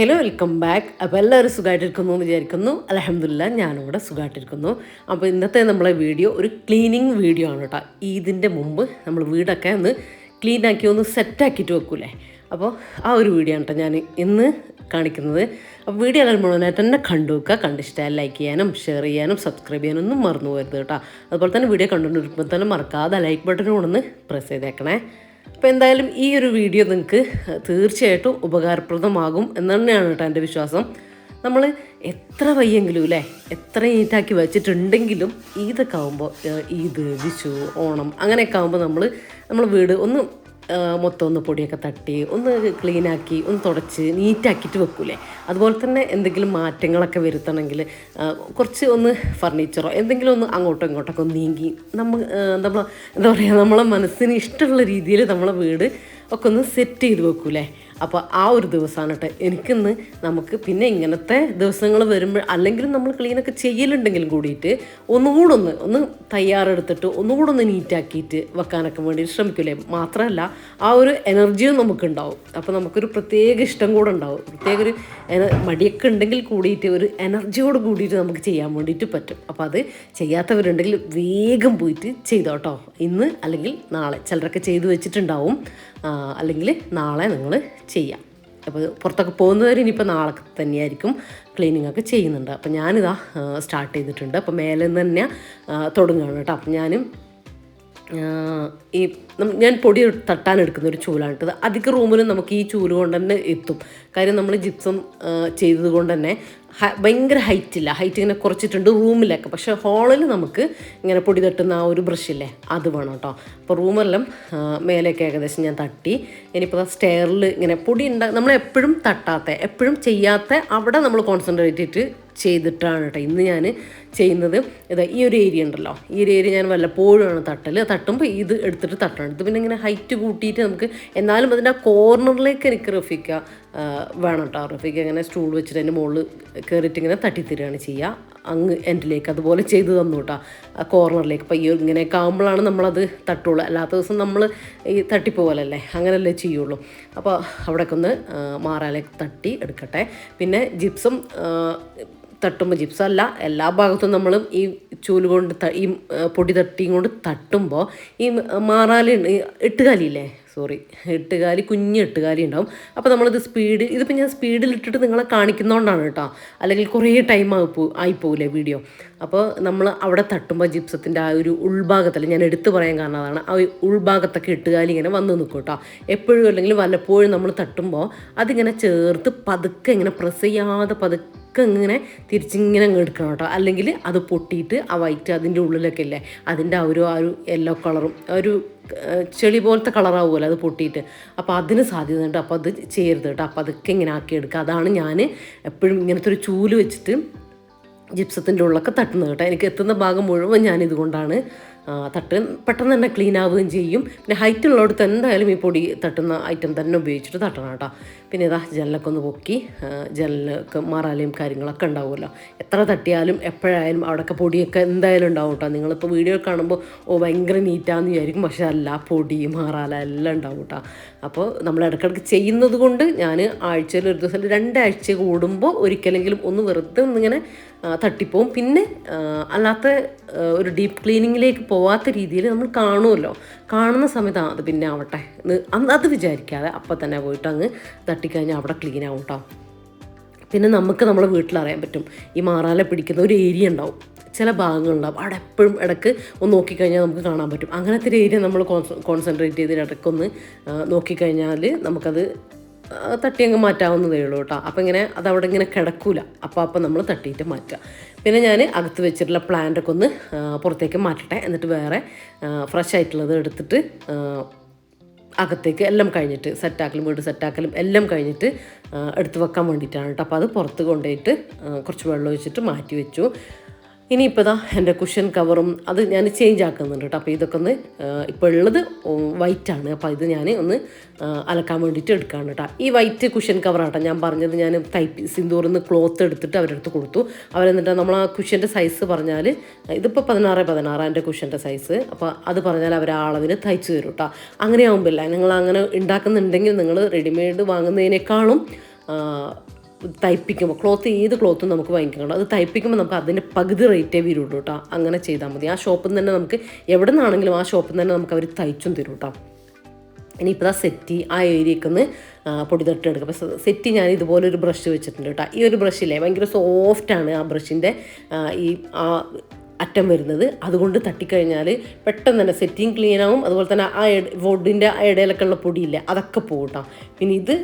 Hello welcome back അപ്പോൾ എല്ലാവരും സുഖമായിട്ടിരിക്കുന്നു എന്ന് വിചാരിക്കുന്നു. അലഹമില്ല ഞാനിവിടെ സുഖമായിട്ടിരിക്കുന്നു അപ്പോൾ ഇന്നത്തെ നമ്മളെ വീഡിയോ ഒരു ക്ലീനിങ് വീഡിയോ ആണ് കേട്ടോ. ഇതിന്റെ മുമ്പ് നമ്മൾ വീടൊക്കെ ഒന്ന് ക്ലീൻ ആക്കി ഒന്ന് സെറ്റാക്കിയിട്ട് വെക്കൂലേ? അപ്പോൾ ആ ഒരു വീഡിയോ ആണ് കേട്ടോ ഞാൻ ഇന്ന് കാണിക്കുന്നത്. അപ്പോൾ വീഡിയോ എല്ലാവരും മുഴുവനായിട്ട് തന്നെ കണ്ടു വെക്കുക. കണ്ടിഷ്ടമായി ലൈക്ക് ചെയ്യാനും ഷെയർ ചെയ്യാനും സബ്സ്ക്രൈബ് ചെയ്യാനും ഒന്നും മറന്നു പോകരുത് കേട്ടോ. അതുപോലെ തന്നെ വീഡിയോ കണ്ടുകൊണ്ടിരിക്കുമ്പോൾ തന്നെ മറക്കാതെ ലൈക്ക് ബട്ടൺ കൊണ്ടൊന്ന് പ്രസ് ചെയ്തേക്കണേ. അപ്പോൾ എന്തായാലും ഈ ഒരു വീഡിയോ നിങ്ങൾക്ക് തീർച്ചയായിട്ടും ഉപകാരപ്രദമാകും എന്ന് തന്നെയാണ് കേട്ടോ എന്റെ വിശ്വാസം. നമ്മൾ എത്ര വയ്യെങ്കിലും അല്ലേ എത്ര നീറ്റാക്കി വെച്ചിട്ടുണ്ടെങ്കിലും ഈദൊക്കെ ആകുമ്പോൾ ഈദ് വിഷു ഓണം അങ്ങനെയൊക്കെ ആകുമ്പോൾ നമ്മൾ നമ്മൾ വീട് ഒന്ന് മൊത്തം ഒന്ന് പൊടിയൊക്കെ തട്ടി ഒന്ന് ക്ലീനാക്കി ഒന്ന് തുടച്ച് നീറ്റാക്കിയിട്ട് വെക്കൂലേ? അതുപോലെ തന്നെ എന്തെങ്കിലും മാറ്റങ്ങളൊക്കെ വരുത്തണമെങ്കിൽ കുറച്ച് ഒന്ന് ഫർണിച്ചറോ എന്തെങ്കിലും ഒന്ന് അങ്ങോട്ടോ ഇങ്ങോട്ടൊക്കെ ഒന്ന് നീങ്ങി നമ്മൾ നമ്മൾ എന്താ പറയുക നമ്മളെ മനസ്സിന് ഇഷ്ടമുള്ള രീതിയിൽ നമ്മളെ വീട് ഒക്കെ ഒന്ന് സെറ്റ് ചെയ്ത് വെക്കൂലേ? അപ്പോൾ ആ ഒരു ദിവസമാണ് കേട്ടോ എനിക്കിന്ന് നമുക്ക് പിന്നെ ഇങ്ങനത്തെ ദിവസങ്ങൾ വരുമ്പോൾ അല്ലെങ്കിലും നമ്മൾ ക്ലീനൊക്കെ ചെയ്യലുണ്ടെങ്കിലും കൂടിയിട്ട് ഒന്നുകൂടെ ഒന്ന് ഒന്ന് തയ്യാറെടുത്തിട്ട് ഒന്നുകൂടെ ഒന്ന് നീറ്റാക്കിയിട്ട് വെക്കാനൊക്കെ വേണ്ടി ശ്രമിക്കില്ലേ മാത്രമല്ല ആ ഒരു എനർജിയും നമുക്കുണ്ടാവും. അപ്പോൾ നമുക്കൊരു പ്രത്യേക ഇഷ്ടം കൂടെ ഉണ്ടാവും. പ്രത്യേക ഒരു മടിയൊക്കെ ഉണ്ടെങ്കിൽ കൂടിയിട്ട് ഒരു എനർജിയോട് കൂടിയിട്ട് നമുക്ക് ചെയ്യാൻ വേണ്ടിയിട്ട് പറ്റും. അപ്പോൾ അത് ചെയ്യാത്തവരുണ്ടെങ്കിൽ വേഗം പോയിട്ട് ചെയ്തോട്ടോ ഇന്ന് അല്ലെങ്കിൽ നാളെ. ചിലരൊക്കെ ചെയ്തു വെച്ചിട്ടുണ്ടാവും. അല്ലെങ്കിൽ നാളെ നിങ്ങൾ ചെയ്യാം. അപ്പോൾ പുറത്തൊക്കെ പോകുന്നവർ ഇനിയിപ്പോൾ നാളെ തന്നെയായിരിക്കും ക്ലീനിങ് ഒക്കെ ചെയ്യുന്നുണ്ട്. അപ്പോൾ ഞാനിതാ സ്റ്റാർട്ട് ചെയ്തിട്ടുണ്ട്. അപ്പോൾ മേലെ നിന്ന് തന്നെ തുടങ്ങുകയാണ് കേട്ടോ. അപ്പം ഞാനും ഈ ഞാൻ പൊടി തട്ടാൻ എടുക്കുന്ന ഒരു ചൂലാണ് ഇട്ടത് അധിക റൂമിലും നമുക്ക് ഈ ചൂൽ കൊണ്ട് തന്നെ എത്തും. കാര്യം നമ്മൾ ജിപ്സം ചെയ്തത് കൊണ്ട് തന്നെ ഭയങ്കര ഹൈറ്റ് ഇല്ല ഹൈറ്റ് ഇങ്ങനെ കുറച്ചിട്ടുണ്ട് റൂമിലൊക്കെ പക്ഷേ ഹാളിൽ നമുക്ക് ഇങ്ങനെ പൊടി തട്ടുന്ന ആ ഒരു ബ്രഷില്ലേ അത് വേണം കേട്ടോ അപ്പോൾ റൂമെല്ലാം മേലേക്ക് ഏകദേശം ഞാൻ തട്ടി. ഇനിയിപ്പോൾ സ്റ്റെയറിൽ ഇങ്ങനെ പൊടി ഉണ്ടാ നമ്മൾ എപ്പോഴും തട്ടാത്ത എപ്പോഴും ചെയ്യാത്ത അവിടെ നമ്മൾ കോൺസെൻട്രേറ്റ് ചെയ്തിട്ട് ചെയ്തിട്ടാണ് കേട്ടോ ഇന്ന് ഞാൻ ചെയ്യുന്നത്. ഇതാ ഈ ഒരു ഏരിയ ഉണ്ടല്ലോ. ഈ ഒരു ഏരിയ ഞാൻ വല്ലപ്പോഴുമാണ് തട്ടൽ തട്ടുമ്പോൾ ഇത് എടുത്തിട്ട് തട്ടണം. ഇത് പിന്നെ ഇങ്ങനെ ഹൈറ്റ് കൂട്ടിയിട്ട് നമുക്ക് എന്നാലും അതിന്റെ ആ കോർണറിലേക്ക് എനിക്ക് റഫിക്ക വേണം കേട്ടോ. റഫിക്ക ഇങ്ങനെ സ്റ്റൂൾ വെച്ചിട്ട് അതിന്റെ മുകളിൽ കയറിയിട്ട് ഇങ്ങനെ തട്ടിത്തരികയാണ് ചെയ്യുക. അങ്ങ് എൻഡിലേക്ക് അതുപോലെ ചെയ്ത് തന്നു കേട്ടോ ആ കോർണറിലേക്ക് അപ്പോൾ ഈ ഇങ്ങനെയൊക്കെ ആകുമ്പോഴാണ് നമ്മളത് തട്ടുള്ളൂ. അല്ലാത്ത ദിവസം നമ്മൾ ഈ തട്ടിപ്പോകലല്ലേ അങ്ങനെയല്ലേ ചെയ്യുള്ളൂ. അപ്പോൾ ആ, മാറാലേക്ക് തട്ടി എടുക്കട്ടെ. പിന്നെ ജിപ്സം തട്ടുമ്പോൾ ജിപ്സം അല്ല എല്ലാ ഭാഗത്തും നമ്മൾ ഈ ചൂൽ കൊണ്ട് ഈ പൊടി തട്ടിയും കൊണ്ട് തട്ടുമ്പോൾ ഈ മാറാലി എട്ടുകാലിയില്ലേ? സോറി എട്ടുകാലി കുഞ്ഞ് എട്ടുകാലി ഉണ്ടാവും അപ്പോൾ നമ്മളിത് സ്പീഡ് ഇതിപ്പോൾ ഞാൻ സ്പീഡിൽ ഇട്ടിട്ട് നിങ്ങളെ കാണിക്കുന്നതുകൊണ്ടാണ് കേട്ടോ. അല്ലെങ്കിൽ കുറേ ടൈം ആയിപ്പോ ആയിപ്പോവില്ലേ വീഡിയോ അപ്പോൾ നമ്മൾ അവിടെ തട്ടുമ്പോൾ ജിപ്സത്തിന്റെ ആ ഒരു ഉൾഭാഗത്തല്ല ഞാൻ എടുത്തു പറയാൻ കാരണം അതാണ്. ആ ഉൾഭാഗത്തൊക്കെ എട്ടുകാലി ഇങ്ങനെ വന്ന് നിൽക്കും കേട്ടോ. എപ്പോഴും അല്ലെങ്കിൽ വല്ലപ്പോഴും നമ്മൾ തട്ടുമ്പോൾ അതിങ്ങനെ ചേർത്ത് പതുക്കെ ഇങ്ങനെ പ്രസ് ചെയ്യാതെ പതുക്കെ ഒക്കെ ഇങ്ങനെ തിരിച്ചിങ്ങനെ എടുക്കണം കേട്ടോ. അല്ലെങ്കിൽ അത് പൊട്ടിയിട്ട് ആ വൈറ്റ് അതിന്റെ ഉള്ളിലൊക്കെ ഇല്ലേ അതിന്റെ ആ ഒരു ആ ഒരു യെല്ലോ കളറും ഒരു ചെളി പോലത്തെ കളറാവുമല്ലോ അത് പൊട്ടിയിട്ട്. അപ്പോൾ അതിന് സാധ്യത ഉണ്ട്. അപ്പോൾ അത് ചെയ്യരുത് കേട്ടോ. അപ്പോൾ അതൊക്കെ ഇങ്ങനെ ആക്കി എടുക്കുക. അതാണ് ഞാൻ എപ്പോഴും ഇങ്ങനത്തെ ഒരു ചൂൽ വെച്ചിട്ട് ജിപ്സത്തിന്റെ ഉള്ളൊക്കെ തട്ടുന്നത് കേട്ടോ. എനിക്ക് എത്തുന്ന ഭാഗം മുഴുവൻ ആ, തട്ട് പെട്ടെന്ന് തന്നെ ക്ലീൻ ആവുകയും ചെയ്യും. പിന്നെ ഹൈറ്റ് ഉള്ളിടത്ത് എന്തായാലും ഈ പൊടി തട്ടുന്ന ഐറ്റം തന്നെ ഉപയോഗിച്ചിട്ട് തട്ടണം കേട്ടോ. പിന്നെ ഇതാ ജനലൊക്കെ ഒന്ന് പൊക്കി ജനലൊക്കെ മാറാലയും കാര്യങ്ങളൊക്കെ ഉണ്ടാവുമല്ലോ. എത്ര തട്ടിയാലും എപ്പോഴായാലും അവിടെയൊക്കെ പൊടിയൊക്കെ എന്തായാലും ഉണ്ടാവും കേട്ടോ. നിങ്ങളിപ്പോൾ വീഡിയോ കാണുമ്പോൾ ഓ ഭയങ്കര നീറ്റാന്ന് വിചാരിക്കും. പക്ഷേ അല്ല പൊടി മാറാല എല്ലാം ഉണ്ടാവും കേട്ടോ. അപ്പോൾ നമ്മൾ ഇടയ്ക്കിടയ്ക്ക് ചെയ്യുന്നത് കൊണ്ട് ഞാൻ ആഴ്ചയിൽ ഒരു ദിവസം രണ്ടാഴ്ച കൂടുമ്പോൾ ഒരിക്കലെങ്കിലും ഒന്ന് വെറുതെ ഒന്നിങ്ങനെ തട്ടിപ്പോവും. പിന്നെ അല്ലാത്ത ഒരു ഡീപ്പ് ക്ലീനിങ്ങിലേക്ക് പോവാത്ത രീതിയിൽ നമ്മൾ കാണുമല്ലോ കാണുന്ന സമയത്ത് അത് പിന്നെ ആവട്ടെ. അത് വിചാരിക്കാതെ അപ്പം തന്നെ പോയിട്ട് അങ്ങ് തട്ടിക്കഴിഞ്ഞാൽ അവിടെ ക്ലീൻ ആവും കേട്ടോ പിന്നെ നമുക്ക് നമ്മളെ വീട്ടിലറിയാൻ പറ്റും. ഈ മാറാല പിടിക്കുന്ന ഒരു ഏരിയ ഉണ്ടാവും. ചില ഭാഗങ്ങളുണ്ടാവും. അവിടെ എപ്പോഴും ഇടയ്ക്ക് ഒന്ന് നോക്കിക്കഴിഞ്ഞാൽ നമുക്ക് കാണാൻ പറ്റും. അങ്ങനത്തെ ഒരു ഏരിയ നമ്മൾ കോൺസെൻട്രേറ്റ് ചെയ്ത് ഇടയ്ക്കൊന്ന് നോക്കിക്കഴിഞ്ഞാൽ നമുക്കത് തട്ടി അങ്ങ് മാറ്റാവുന്നതേ ഉള്ളൂ കേട്ടോ. അപ്പോൾ ഇങ്ങനെ അത് അവിടെ ഇങ്ങനെ കിടക്കൂല. അപ്പോൾ അപ്പോൾ നമ്മൾ തട്ടിയിട്ട് മാറ്റുക. പിന്നെ ഞാൻ അകത്ത് വെച്ചിട്ടുള്ള പ്ലാന്റൊക്കെ ഒന്ന് പുറത്തേക്ക് മാറ്റട്ടെ. എന്നിട്ട് വേറെ ഫ്രഷ് ആയിട്ടുള്ളത് എടുത്തിട്ട് അകത്തേക്ക് എല്ലാം കഴിഞ്ഞിട്ട് സെറ്റാക്കലും വീട് സെറ്റാക്കലും എല്ലാം കഴിഞ്ഞിട്ട് എടുത്ത് വെക്കാൻ വേണ്ടിയിട്ടാണ് കേട്ടോ. അപ്പോൾ അത് പുറത്ത് കൊണ്ടുപോയിട്ട് കുറച്ച് വെള്ളം ഒഴിച്ചിട്ട് മാറ്റി വെച്ചു. ഇനിയിപ്പോൾ ഇതാ എന്റെ കുഷൻ കവറും അത് ഞാൻ ചേഞ്ച് ആക്കുന്നുണ്ട് കേട്ടോ അപ്പോൾ ഇതൊക്കെ ഒന്ന് ഇപ്പോൾ ഉള്ളത് വൈറ്റാണ് അപ്പോൾ ഇത് ഞാൻ ഒന്ന് അലക്കാൻ വേണ്ടിയിട്ട് എടുക്കുകയാണ് കേട്ടോ ഈ വൈറ്റ് കുഷൻ കവറാട്ടോ ഞാൻ പറഞ്ഞത്. ഞാൻ തൈപ്പ് സിന്ദൂറിൽ നിന്ന് ക്ലോത്ത് എടുത്തിട്ട് അവരെടുത്ത് കൊടുത്തു. അവരെന്നിട്ട് നമ്മൾ ആ കുഷന്റെ സൈസ് പറഞ്ഞാൽ ഇതിപ്പോൾ പതിനാറ് പതിനാറ് എന്റെ കുഷന്റെ സൈസ് അപ്പോൾ അത് പറഞ്ഞാൽ അവർ ആ അളവിന് തയ്ച്ചു തരും കേട്ടോ അങ്ങനെ ആകുമ്പില്ല നിങ്ങൾ അങ്ങനെ ഉണ്ടാക്കുന്നുണ്ടെങ്കിൽ നിങ്ങൾ റെഡിമെയ്ഡ് വാങ്ങുന്നതിനേക്കാളും തയ്പ്പിക്കുമ്പോൾ ക്ലോത്ത് ഏത് ക്ലോത്തും നമുക്ക് വാങ്ങിക്കണം അത് തയ്പ്പിക്കുമ്പോൾ നമുക്ക് അതിന്റെ പകുതി റേറ്റേ വരുള്ളൂ കേട്ടോ അങ്ങനെ ചെയ്താൽ മതി. ആ ഷോപ്പിൽ നിന്ന് തന്നെ നമുക്ക് എവിടെ നിന്നാണെങ്കിലും ആ ഷോപ്പിൽ നിന്ന് തന്നെ നമുക്ക് അവർ തയ്ച്ചും തരും കേട്ടോ ഇനിയിപ്പോൾ ആ സെറ്റി ആ ഏരിയയ്ക്ക് ഒന്ന് പൊടി തൊട്ടെടുക്കുക അപ്പോൾ സെറ്റി ഞാൻ ഇതുപോലെ ഒരു ബ്രഷ് വെച്ചിട്ടുണ്ട് കേട്ടോ ഈ ഒരു ബ്രഷില്ലേ ഭയങ്കര സോഫ്റ്റാണ് ആ ബ്രഷിന്റെ ഈ ആ അറ്റം വരുന്നത്. അതുകൊണ്ട് തട്ടിക്കഴിഞ്ഞാൽ പെട്ടെന്ന് തന്നെ സെറ്റിങ് ക്ലീൻ ആവും. അതുപോലെ തന്നെ ആ വുഡിന്റെ ആ ഇടയിലൊക്കെ ഉള്ള പൊടിയില്ലേ അതൊക്കെ പോകട്ടോ കേട്ടോ പിന്നെ ഇത്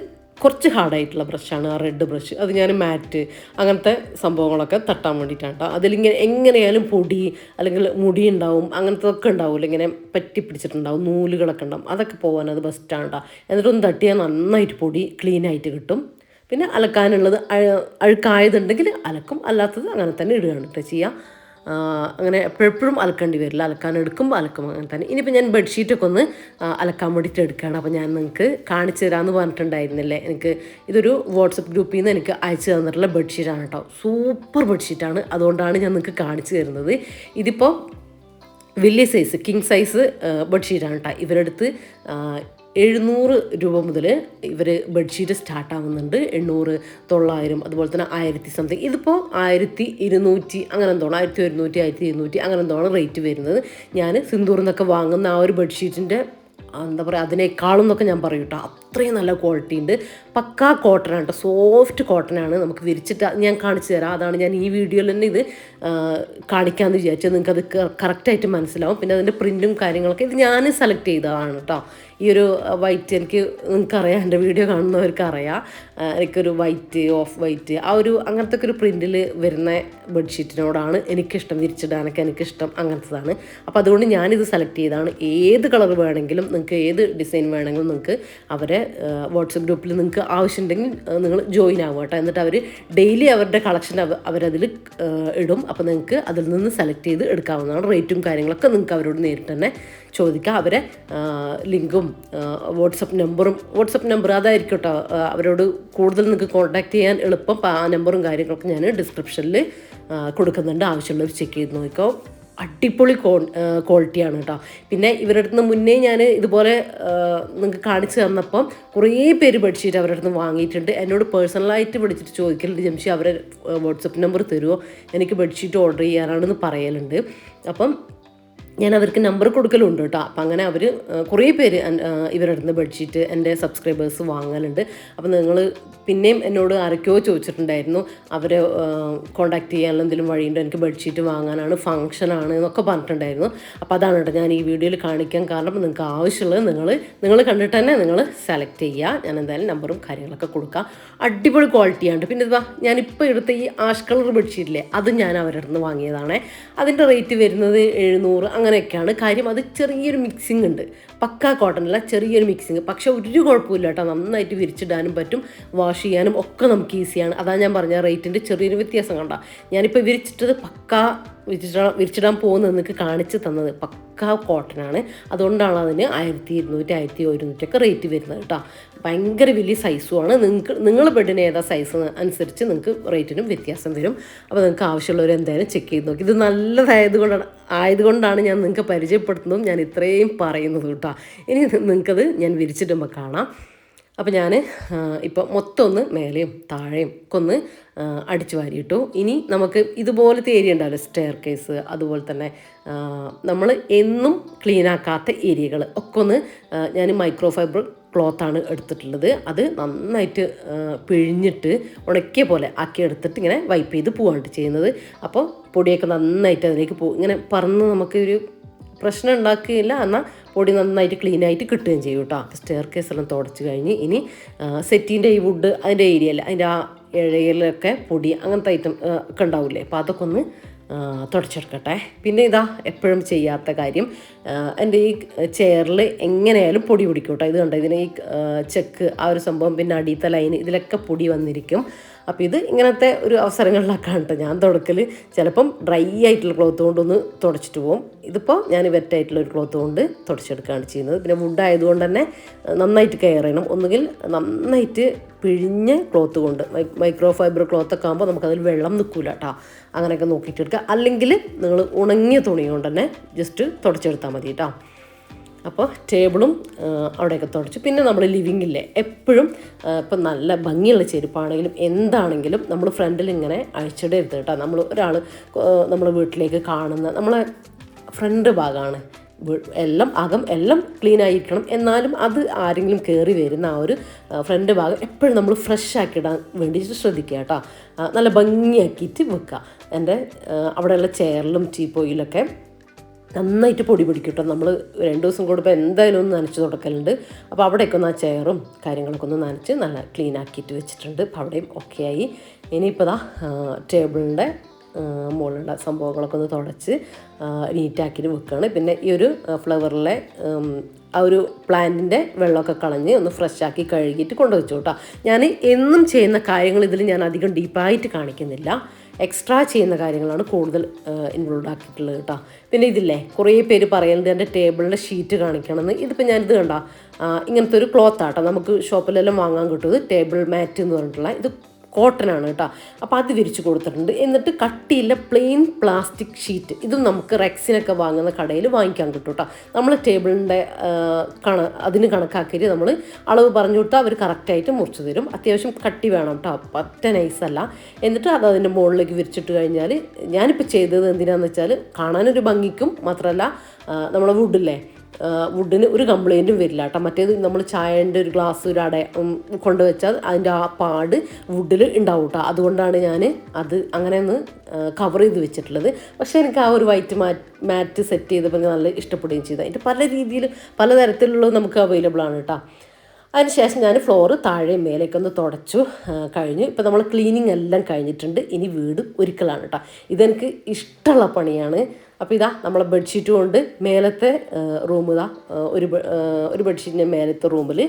കുറച്ച് ഹാർഡായിട്ടുള്ള ബ്രഷാണ് ആ റെഡ് ബ്രഷ്. അത് ഞാൻ മാറ്റ് അങ്ങനത്തെ സംഭവങ്ങളൊക്കെ തട്ടാൻ വേണ്ടിയിട്ടാണ് അതിലിങ്ങനെ എങ്ങനെയാലും പൊടി അല്ലെങ്കിൽ മുടി ഉണ്ടാവും അങ്ങനത്തെ ഒക്കെ ഉണ്ടാവില്ല ഇങ്ങനെ പറ്റി പിടിച്ചിട്ടുണ്ടാവും നൂലുകളൊക്കെ ഉണ്ടാവും. അതൊക്കെ പോകാൻ അത് ബെസ്റ്റാണ് എന്നിട്ടൊന്ന് തട്ടിയാൽ നന്നായിട്ട് പൊടി ക്ലീൻ ആയിട്ട് കിട്ടും. പിന്നെ അലക്കാനുള്ളത് അഴ- അഴുക്കായതുണ്ടെങ്കിൽ അലക്കും. അല്ലാത്തത് അങ്ങനെ തന്നെ ഇടുകയാണ് കേട്ടോ ചെയ്യുക അങ്ങനെ എപ്പോഴെപ്പോഴും അലക്കേണ്ടി വരില്ല. അലക്കാൻ എടുക്കുമ്പോൾ അലക്കും അങ്ങനെ തന്നെ. ഇനിയിപ്പോൾ ഞാൻ ബെഡ്ഷീറ്റൊക്കെ ഒന്ന് അലക്കാൻ വേണ്ടിയിട്ട് എടുക്കുകയാണ്. അപ്പോൾ ഞാൻ നിങ്ങൾക്ക് കാണിച്ചു തരാമെന്ന് പറഞ്ഞിട്ടുണ്ടായിരുന്നില്ലേ? എനിക്ക് ഇതൊരു വാട്സപ്പ് ഗ്രൂപ്പിൽ നിന്ന് എനിക്ക് അയച്ചു തന്നിട്ടുള്ള ബെഡ്ഷീറ്റാണ് കേട്ടോ സൂപ്പർ ബെഡ്ഷീറ്റാണ് അതുകൊണ്ടാണ് ഞാൻ നിങ്ങൾക്ക് കാണിച്ചു തരുന്നത്. ഇതിപ്പോൾ വലിയ സൈസ് കിങ് സൈസ് ബെഡ്ഷീറ്റാണ് കേട്ടോ ഇവരടുത്ത് എഴുന്നൂറ് രൂപ മുതൽ ഇവർ ബെഡ്ഷീറ്റ് സ്റ്റാർട്ട് ആവുന്നുണ്ട് എണ്ണൂറ് തൊള്ളായിരം അതുപോലെ തന്നെ ആയിരത്തി സംതിങ്. ഇതിപ്പോൾ ആയിരത്തി ഇരുന്നൂറ്റി അങ്ങനെ എന്തോണം ആയിരത്തി ഒരുന്നൂറ്റി ആയിരത്തി ഇരുന്നൂറ്റി അങ്ങനെ എന്തോണം റേറ്റ് വരുന്നത്. ഞാൻ സിന്ദൂറിൽ നിന്നൊക്കെ വാങ്ങുന്ന ആ ഒരു ബെഡ്ഷീറ്റിന്റെ എന്താ പറയുക അതിനേക്കാളും എന്നൊക്കെ ഞാൻ പറയും കേട്ടോ. അത്രയും നല്ല ക്വാളിറ്റി ഉണ്ട്. പക്കാ കോട്ടൺ ആണ് കേട്ടോ. സോഫ്റ്റ് കോട്ടൺ ആണ് നമുക്ക് വിരിച്ചിട്ട് ഞാൻ കാണിച്ചു തരാം. അതാണ് ഞാൻ ഈ വീഡിയോയിൽ തന്നെ ഇത് കാണിക്കാമെന്ന് വിചാരിച്ചത്. നിങ്ങൾക്ക് അത് കറക്റ്റായിട്ട് മനസ്സിലാവും. പിന്നെ അതിന്റെ പ്രിന്റും കാര്യങ്ങളൊക്കെ ഇത് ഞാൻ സെലക്ട് ചെയ്തതാണ് കേട്ടോ. ഈ ഒരു വൈറ്റ് എനിക്ക് നിങ്ങൾക്കറിയാം എന്റെ വീഡിയോ കാണുന്നവർക്ക് അറിയാം എനിക്കൊരു വൈറ്റ് ഓഫ് വൈറ്റ് ആ ഒരു അങ്ങനത്തെ ഒരു പ്രിന്റിൽ വരുന്ന ബെഡ്ഷീറ്റിനോടാണ് എനിക്കിഷ്ടം. വിരിച്ചിടാനൊക്കെ എനിക്കിഷ്ടം. അങ്ങനത്തതാണ്. അപ്പോൾ അതുകൊണ്ട് ഞാനിത് സെലക്ട് ചെയ്താണ്. ഏത് കളർ വേണമെങ്കിലും നിങ്ങൾക്ക് ഏത് ഡിസൈൻ വേണമെങ്കിലും നിങ്ങൾക്ക് അവരെ വാട്സപ്പ് ഗ്രൂപ്പിൽ നിങ്ങൾക്ക് ആവശ്യമുണ്ടെങ്കിൽ നിങ്ങൾ ജോയിൻ ആവുക കേട്ടോ. എന്നിട്ട് അവർ ഡെയിലി അവരുടെ കളക്ഷൻ അവരതിൽ ഇടും. അപ്പോൾ നിങ്ങൾക്ക് അതിൽ നിന്ന് സെലക്ട് ചെയ്ത് എടുക്കാവുന്നതാണ്. റേറ്റും കാര്യങ്ങളൊക്കെ നിങ്ങൾക്ക് അവരോട് നേരിട്ട് തന്നെ ചോദിക്കാം. അവരെ ലിങ്കും വാട്സപ്പ് നമ്പറും വാട്സപ്പ് നമ്പർ അതായിരിക്കും കേട്ടോ അവരോട് കൂടുതൽ നിങ്ങൾക്ക് കോൺടാക്ട് ചെയ്യാൻ എളുപ്പം. ആ നമ്പറും കാര്യങ്ങളൊക്കെ ഞാൻ ഡിസ്ക്രിപ്ഷനിൽ കൊടുക്കുന്നുണ്ട്. ആവശ്യമുള്ളവർ ചെക്ക് ചെയ്ത് നോക്കിക്കോ. അടിപൊളി ക്വാ ക്വാളിറ്റിയാണ് കേട്ടോ പിന്നെ ഇവരുടെ അടുത്ത് മുന്നേ ഞാൻ ഇതുപോലെ നിങ്ങൾക്ക് കാണിച്ചു തന്നപ്പം കുറേ പേര് ബെഡ്ഷീറ്റ് അവരുടെ അടുത്ത് വാങ്ങിയിട്ടുണ്ട്. എന്നോട് പേഴ്സണലായിട്ട് വിളിച്ചിട്ട് ചോദിക്കലുണ്ട് ജംഷി അവരെ വാട്സപ്പ് നമ്പർ തരുമോ എനിക്ക് ബെഡ്ഷീറ്റ് ഓർഡർ ചെയ്യാനാണെന്ന് പറയലുണ്ട്. അപ്പം ഞാൻ അവർക്ക് നമ്പർ കൊടുക്കലുണ്ട് കേട്ടോ. അപ്പം അങ്ങനെ അവർ കുറേ പേര് ഇവരുടെ നിന്ന് ബെഡ്ഷീറ്റ് എന്റെ സബ്സ്ക്രൈബേഴ്സ് വാങ്ങാനുണ്ട് അപ്പം നിങ്ങൾ പിന്നെയും എന്നോട് ആരൊക്കെയോ ചോദിച്ചിട്ടുണ്ടായിരുന്നു. അവരെ കോണ്ടാക്ട് ചെയ്യാനുള്ള എന്തെങ്കിലും വഴിയുണ്ടോ? എനിക്ക് ബെഡ്ഷീറ്റ് വാങ്ങാനാണ് ഫങ്ഷനാണ് എന്നൊക്കെ പറഞ്ഞിട്ടുണ്ടായിരുന്നു. അപ്പോൾ അതാണ് കേട്ടോ ഞാൻ ഈ വീഡിയോയിൽ കാണിക്കാൻ കാരണം. നിങ്ങൾക്ക് ആവശ്യമുള്ളത് നിങ്ങൾ നിങ്ങൾ കണ്ടിട്ട് തന്നെ നിങ്ങൾ സെലക്ട് ചെയ്യുക. ഞാൻ എന്തായാലും നമ്പറും കാര്യങ്ങളൊക്കെ കൊടുക്കാം. അടിപൊളി ക്വാളിറ്റിയാണ് പിന്നെ ഇതാ ഞാനിപ്പോൾ എടുത്ത ഈ ആഷ് കളർ ബെഡ്ഷീറ്റില്ലേ അത് ഞാൻ അവരുടെ നിന്ന് വാങ്ങിയതാണേ. അതിന്റെ റേറ്റ് വരുന്നത് എഴുന്നൂറ് അങ്ങനെയൊക്കെയാണ്. കാര്യം അത് ചെറിയൊരു മിക്സിംഗ് ഉണ്ട്. പക്കാ കോട്ടണല്ല ചെറിയൊരു മിക്സിങ് പക്ഷേ ഒരു കുഴപ്പമില്ല കേട്ടോ. നന്നായിട്ട് വിരിച്ചിടാനും പറ്റും. വാഷ് ചെയ്യാനും ഒക്കെ നമുക്ക് ഈസിയാണ് അതാണ് ഞാൻ പറഞ്ഞ റേറ്റിന്റെ ചെറിയൊരു വ്യത്യാസം കണ്ട. ഞാനിപ്പോൾ വിരിച്ചിട്ടത് പക്കാ വിരിച്ചിടാൻ വിരിച്ചിടാൻ പോകുന്നത് നിങ്ങൾക്ക് കാണിച്ചു തന്നത് പക്കാ കോട്ടനാണ് അതുകൊണ്ടാണ് അതിന് ആയിരത്തി ഇരുന്നൂറ്റി ആയിരത്തി ഒരുന്നൂറ്റൊക്കെ റേറ്റ് വരുന്നത് കേട്ടോ. ഭയങ്കര വലിയ സൈസുമാണ്. നിങ്ങൾക്ക് നിങ്ങൾ ബെഡിന് ഏതാ സൈസ് അനുസരിച്ച് നിങ്ങൾക്ക് റേറ്റിനും വ്യത്യാസം വരും. അപ്പോൾ നിങ്ങൾക്ക് ആവശ്യമുള്ളവർ എന്തായാലും ചെക്ക് ചെയ്ത് നോക്കി. ഇത് നല്ലതായതുകൊണ്ടാണ് ആയതുകൊണ്ടാണ് ഞാൻ നിങ്ങൾക്ക് പരിചയപ്പെടുത്തുന്നതും ഞാൻ ഇത്രയും പറയുന്നത് കേട്ടോ. ഇനി നിങ്ങൾക്കത് ഞാൻ വിരിച്ചിട്ടുമ്പോൾ കാണാം. അപ്പോൾ ഞാൻ ഇപ്പോൾ മൊത്തം ഒന്ന് മേലെയും താഴെയും ഒക്കെ ഒന്ന് അടിച്ചു വാരിയിട്ടു ഇനി നമുക്ക് ഇതുപോലത്തെ ഏരിയ ഉണ്ടാവില്ല? സ്റ്റെയർ കേസ് അതുപോലെ തന്നെ നമ്മൾ എന്നും ക്ലീൻ ആക്കാത്ത ഏരിയകൾ ഒക്കെ ഒന്ന് ഞാൻ മൈക്രോ ഫൈബർ ക്ലോത്താണ് എടുത്തിട്ടുള്ളത്. അത് നന്നായിട്ട് പിഴിഞ്ഞിട്ട് ഉണക്കിയ പോലെ ആക്കി എടുത്തിട്ട് ഇങ്ങനെ വൈപ്പ് ചെയ്ത് പോവാണ്ട് ചെയ്യുന്നത്. അപ്പോൾ പൊടിയൊക്കെ നന്നായിട്ട് അതിലേക്ക് പോകും ഇങ്ങനെ പറന്ന് നമുക്ക് ഒരു പ്രശ്നം ഉണ്ടാക്കുകയില്ല. എന്നാൽ പൊടി നന്നായിട്ട് ക്ലീൻ ആയിട്ട് കിട്ടുകയും ചെയ്യും കേട്ടോ സ്റ്റെയർ കേസ് എല്ലാം തുടച്ച് കഴിഞ്ഞ് ഇനി സെറ്റിന്റെ ഈ വുഡ് അതിന്റെ ഏരിയയിൽ അതിന്റെ ആ ഇഴയിലൊക്കെ പൊടി അങ്ങനത്തെ ഐറ്റം ഒക്കെ ഉണ്ടാവില്ലേ അപ്പോൾ അതൊക്കെ ഒന്ന് തുടച്ചെടുക്കട്ടെ. പിന്നെ ഇതാ എപ്പോഴും ചെയ്യാത്ത കാര്യം എന്റെ ഈ ചെയറിൽ എങ്ങനെയായാലും പൊടി പിടിക്കും കേട്ടോ. ഇത് കണ്ടോ ഇതിനെ ഈ ചെക്ക് ആ ഒരു സംഭവം പിന്നെ അടിയത്തെ ലൈൻ ഇതിലൊക്കെ പൊടി വന്നിരിക്കും. അപ്പോൾ ഇത് ഇങ്ങനത്തെ ഒരു അവസരങ്ങളിലൊക്കെയാണ് കേട്ടോ ഞാൻ തുടക്കൽ ചിലപ്പം ഡ്രൈ ആയിട്ടുള്ള ക്ലോത്ത് കൊണ്ടൊന്ന് തുടച്ചിട്ട് പോകും ഇതിപ്പോൾ ഞാൻ വെറ്റായിട്ടുള്ള ഒരു ക്ലോത്ത് കൊണ്ട് തുടച്ചെടുക്കുകയാണ് ചെയ്യുന്നത്. പിന്നെ വുഡ് ആയതുകൊണ്ട് തന്നെ നന്നായിട്ട് കെയർ ചെയ്യണം. ഒന്നുകിൽ നന്നായിട്ട് പിഴിഞ്ഞ് ക്ലോത്ത് കൊണ്ട് മൈക്രോ ഫൈബർ ക്ലോത്ത് ഒക്കെ ആകുമ്പോൾ നമുക്കതിൽ വെള്ളം നിൽക്കില്ല കേട്ടോ അങ്ങനെയൊക്കെ നോക്കിയിട്ട് എടുക്കുക അല്ലെങ്കിൽ നിങ്ങൾ ഉണങ്ങിയ തുണി കൊണ്ട് തന്നെ ജസ്റ്റ് തുടച്ചെടുത്താൽ മതി കേട്ടോ അപ്പോൾ ടേബിളും അവിടെയൊക്കെ തുടച്ചു. പിന്നെ നമ്മൾ ലിവിങ്ങില്ലേ എപ്പോഴും ഇപ്പം നല്ല ഭംഗിയുള്ള ചെരുപ്പാണെങ്കിലും എന്താണെങ്കിലും നമ്മൾ ഫ്രണ്ടിൽ ഇങ്ങനെ അഴിച്ചിടരുത് കേട്ടോ. നമ്മൾ ഒരാൾ നമ്മൾ വീട്ടിലേക്ക് കാണുന്ന നമ്മളെ ഫ്രണ്ട് ഭാഗമാണ് എല്ലാം അകം എല്ലാം ക്ലീൻ ആയിരിക്കണം. എന്നാലും അത് ആരെങ്കിലും കയറി വരുന്ന ആ ഒരു ഫ്രണ്ട് ഭാഗം എപ്പോഴും നമ്മൾ ഫ്രഷ് ആക്കി ഇടാൻ വേണ്ടിയിട്ട് ശ്രദ്ധിക്കുക കേട്ടോ. നല്ല ഭംഗിയാക്കിയിട്ട് വെക്കുക. എന്റെ അവിടെയുള്ള ചെയറിലും ടീപ്പോയിലൊക്കെ നന്നായിട്ട് പൊടി പിടിക്കും കേട്ടോ നമ്മൾ രണ്ട് ദിവസം കൂടുമ്പോൾ എന്തായാലും ഒന്ന് നനച്ച് തുടക്കലുണ്ട്. അപ്പോൾ അവിടെയൊക്കെ ഒന്ന് ആ ചെയറും കാര്യങ്ങളൊക്കെ ഒന്ന് നനച്ച് നല്ല ക്ലീൻ ആക്കിയിട്ട് വെച്ചിട്ടുണ്ട്. അപ്പോൾ അവിടെയും ഓക്കെ ആയി. ഇനിയിപ്പോൾ ദാ ടേബിളിന്റെ മുകളിലുള്ള സംഭവങ്ങളൊക്കെ ഒന്ന് തുടച്ച് നീറ്റാക്കിയിട്ട് വെക്കുകയാണ് പിന്നെ ഈ ഒരു ഫ്ലവറിലെ ആ ഒരു പ്ലാന്റിന്റെ വെള്ളമൊക്കെ കളഞ്ഞ് ഒന്ന് ഫ്രഷ് ആക്കി കഴുകിയിട്ട് കൊണ്ടുവച്ചു കേട്ടോ ഞാൻ എന്നും ചെയ്യുന്ന കാര്യങ്ങൾ ഇതിൽ ഞാൻ അധികം ഡീപ്പായിട്ട് കാണിക്കുന്നില്ല. എക്സ്ട്രാ ചെയ്യുന്ന കാര്യങ്ങളാണ് കൂടുതൽ ഇൻക്ലൂഡ് ആക്കിയിട്ടുള്ളത് കേട്ടോ. പിന്നെ ഇതില്ലേ കുറേ പേര് പറയുന്നത് എന്റെ ടേബിളിന്റെ ഷീറ്റ് കാണിക്കണമെന്ന്. ഇതിപ്പോൾ ഞാനിത് കണ്ട ഇങ്ങനത്തെ ഒരു ക്ലോത്ത് ആട്ടോ. നമുക്ക് ഷോപ്പിലെല്ലാം വാങ്ങാൻ കിട്ടുന്നത് ടേബിൾ മാറ്റ് എന്ന് പറഞ്ഞിട്ടുള്ള ഇത് കോട്ടൺ ആണ് കേട്ടോ. അപ്പോൾ അത് വിരിച്ചു കൊടുത്തിട്ടുണ്ട്. എന്നിട്ട് കട്ടിയില്ല പ്ലെയിൻ പ്ലാസ്റ്റിക് ഷീറ്റ് ഇതും നമുക്ക് റെക്സിനൊക്കെ വാങ്ങുന്ന കടയിൽ വാങ്ങിക്കാൻ കിട്ടും കേട്ടോ. നമ്മൾ ടേബിളിന്റെ കണ അതിന് കണക്കാക്കിയിട്ട് നമ്മൾ അളവ് പറഞ്ഞു കൊടുത്താൽ അവർ കറക്റ്റായിട്ട് മുറിച്ചു തരും. അത്യാവശ്യം കട്ടി വേണം കേട്ടോ. പറ്റ നൈസല്ല എന്നിട്ട് അത് അതിന്റെ മുകളിലേക്ക് വിരിച്ചിട്ട് കഴിഞ്ഞാൽ ഞാനിപ്പോൾ ചെയ്തത് എന്തിനാണെന്ന് വെച്ചാൽ കാണാനൊരു ഭംഗിക്കും മാത്രമല്ല നമ്മളെ വുഡില്ലേ വുഡിന് ഒരു കംപ്ലൈന്റും വരില്ല കേട്ടോ മറ്റേത് നമ്മൾ ചായന്റെ ഒരു ഗ്ലാസ് ഒരു അട കൊണ്ടുവച്ചാൽ അതിന്റെ ആ പാട് വുഡിൽ ഉണ്ടാവും കേട്ടോ അതുകൊണ്ടാണ് ഞാൻ അത് അങ്ങനെ ഒന്ന് കവർ ചെയ്ത് വെച്ചിട്ടുള്ളത്. പക്ഷേ എനിക്ക് ആ ഒരു വൈറ്റ് മാറ്റ് മാറ്റ് സെറ്റ് ചെയ്തപ്പോൾ നല്ല ഇഷ്ടപ്പെടുകയും ചെയ്തു. അതിന്റെ പല രീതിയിൽ പലതരത്തിലുള്ളത് നമുക്ക് അവൈലബിൾ ആണ് കേട്ടോ അതിനുശേഷം ഞാൻ ഫ്ലോറ് താഴെ മേലേക്ക് ഒന്ന് തുടച്ചു കഴിഞ്ഞു. ഇപ്പം നമ്മൾ ക്ലീനിങ് എല്ലാം കഴിഞ്ഞിട്ടുണ്ട്. ഇനി വീട് ഒരുക്കലാണ് കേട്ടോ ഇതെനിക്ക് ഇഷ്ടമുള്ള പണിയാണ്. അപ്പോൾ ഇതാ നമ്മളെ ബെഡ്ഷീറ്റ് കൊണ്ട് മേലത്തെ റൂം ഇതാ. ഒരു ഒരു ബെഡ്ഷീറ്റിന്റെ മേലത്തെ റൂമിൽ